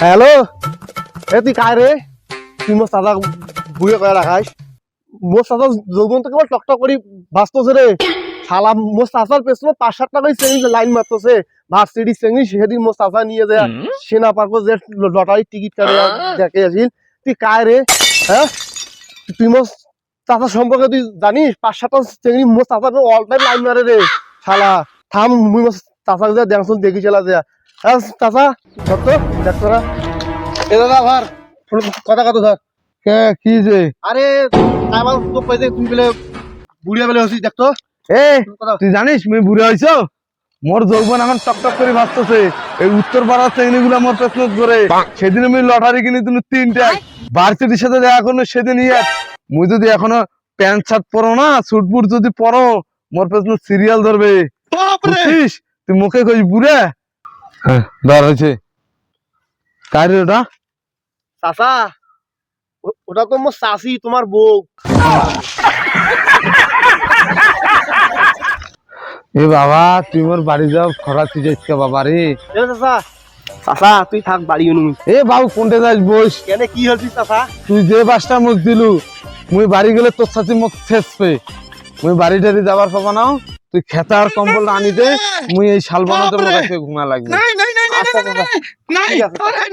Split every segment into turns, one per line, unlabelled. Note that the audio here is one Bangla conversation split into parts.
হ্যালো এ তুই কায় রে? তুই মোর চাচা বুড়ে করে রাখাইস মোর চাচা যৌবন থেকে আমার টকটক করি বাঁচতেছে রে শালা মোর চাচার পেছনে পাঁচ সাত টাকায় চেঙ্গি লাইন মারতেছে ভার্সিটি চেঙ্গি সেদিন মোর চাচা নিয়ে যায় সেনা পার্ক যে লটারি টিকিট কাটে দেখে আসিল তুই কায় রে হ্যাঁ তুই মোর চাচা সম্পর্কে তুই জানিস পাঁচ সাতটা চেঙ্গি মোর চাচার অল টাইম লাইন মারে রে শালা থাম মুই মোর চাচাকে দেখি চলা যা। হ্যাঁ চাচা সত্য দেখ এ দাদা ভার কথা কথা ধর।
কে কি যে?
আরে আমার তো কইতে তুই বলে বুড়িয়া বলে হসি দেখতো
এ তুই জানিস মুই বুড়ে হইছো? মোর যৌবন এখন টকটক করে ভাসতেছে। এই উত্তর পাড়ার চেংড়ি গুলা মোর পেছন করে সেদিন আমি লটারি কিনে তুমি তিনটা। ভার্সিটির সাথে দেখা করল সেদিন ইয়ে মুই যদি এখনও প্যান্ট শার্ট পরো না স্যুট বুট যদি পরো মোর পেছন সিরিয়াল ধরবে। বুঝছিস? তুই মুখে কই বুড়ে। হ্যাঁ ধর হয়েছে কার ওটা?
তো মোর চাচি তোমার বউ
এ বাবা তুই মোর বাড়ি যাও খরা তুই যাইছে বাবা রে।
চাচা তুই থাক বাড়ি
এ বাবু কোনটে যাস বস?
কেন কি
তুই যে বাসটা মুখ দিলু মুই বাড়ি গেলে তোর সাথে মুখ শেষ পে মুই বাড়ি টাড়ি যাবার পাবা নাও তুই খেতার কম্বল আনি দে মুই এই শাল বানাতে মোর ঘুমা লাগবে।
আচ্ছা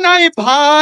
নাই ভাই।